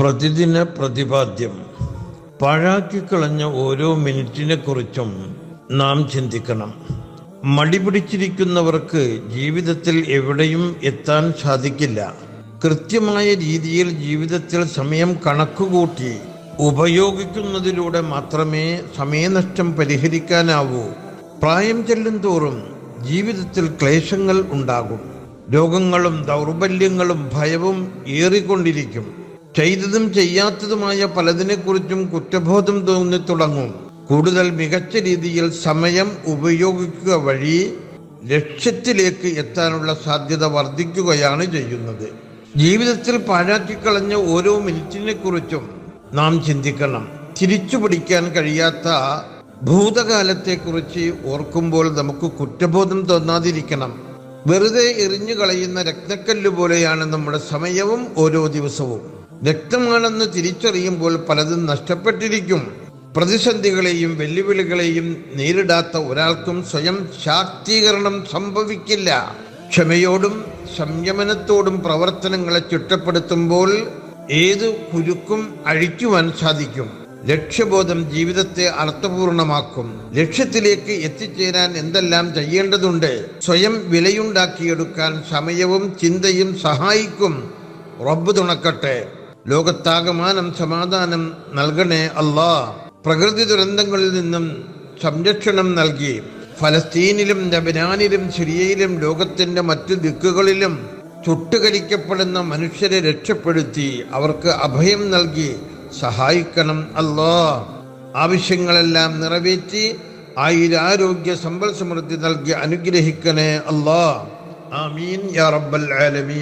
പ്രതിദിന പ്രതിപാദ്യം. പാഴാക്കിക്കളഞ്ഞ ഓരോ മിനിറ്റിനെ കുറിച്ചും നാം ചിന്തിക്കണം. മടി പിടിച്ചിരിക്കുന്നവർക്ക് ജീവിതത്തിൽ എവിടെയും എത്താൻ സാധിക്കില്ല. കൃത്യമായ രീതിയിൽ ജീവിതത്തിൽ സമയം കണക്കുകൂട്ടി ഉപയോഗിക്കുന്നതിലൂടെ മാത്രമേ സമയനഷ്ടം പരിഹരിക്കാനാവൂ. പ്രായം ചെല്ലും തോറും ജീവിതത്തിൽ ക്ലേശങ്ങൾ ഉണ്ടാകും. രോഗങ്ങളും ദൗർബല്യങ്ങളും ഭയവും ഏറിക്കൊണ്ടിരിക്കും. ചെയ്തതും ചെയ്യാത്തതുമായ പലതിനെക്കുറിച്ചും കുറ്റബോധം തോന്നി തുടങ്ങും. കൂടുതൽ മികച്ച രീതിയിൽ സമയം ഉപയോഗിക്കുക വഴി ലക്ഷ്യത്തിലേക്ക് എത്താനുള്ള സാധ്യത വർദ്ധിക്കുകയാണ് ചെയ്യുന്നത്. ജീവിതത്തിൽ പാഴാക്കിക്കളഞ്ഞ ഓരോ മിനിറ്റിനെ കുറിച്ചും നാം ചിന്തിക്കണം. തിരിച്ചു പിടിക്കാൻ കഴിയാത്ത ഭൂതകാലത്തെക്കുറിച്ച് ഓർക്കുമ്പോൾ നമുക്ക് കുറ്റബോധം തോന്നാതിരിക്കണം. വെറുതെ എറിഞ്ഞു കളയുന്ന രക്തക്കല്ല് പോലെയാണ് നമ്മുടെ സമയവും ഓരോ ദിവസവും. രക്തമാണെന്ന് തിരിച്ചറിയുമ്പോൾ പലതും നഷ്ടപ്പെട്ടിരിക്കും. പ്രതിസന്ധികളെയും വെല്ലുവിളികളെയും നേരിടാത്ത ഒരാൾക്കും സ്വയം ശാക്തീകരണം സംഭവിക്കില്ല. ക്ഷമയോടും സംയമനത്തോടും പ്രവർത്തനങ്ങളെ ചിട്ടപ്പെടുത്തുമ്പോൾ ഏത് കുരുക്കും അഴിക്കുവാൻ സാധിക്കും. ലക്ഷ്യബോധം ജീവിതത്തെ അർത്ഥപൂർണമാക്കും. ലക്ഷ്യത്തിലേക്ക് എത്തിച്ചേരാൻ എന്തെല്ലാം ചെയ്യേണ്ടതുണ്ട്? സ്വയം വിലയുണ്ടാക്കിയെടുക്കാൻ സമയവും ചിന്തയും സഹായിക്കും. റബ്ബ് തുണക്കട്ടെ. ലോകത്താകമാനം സമാധാനം നൽകണേ അല്ലാ പ്രകൃതി ദുരന്തങ്ങളിൽ നിന്നും സംരക്ഷണം നൽകി. ഫലസ്തീനിലും ലബനാനിലും സിറിയയിലും ലോകത്തിന്റെ മറ്റു ദിക്കുകളിലും ചുട്ടുകരിക്കപ്പെടുന്ന മനുഷ്യരെ രക്ഷപ്പെടുത്തി അവർക്ക് അഭയം നൽകി സഹായിക്കണം അല്ലോ ആവശ്യങ്ങളെല്ലാം നിറവേറ്റി ആയിരാരോഗ്യ സമ്പൽ സമൃദ്ധി നൽകി അനുഗ്രഹിക്കണേ അല്ലോ ആമീൻ യാ റബ്ബൽ ആലമീൻ.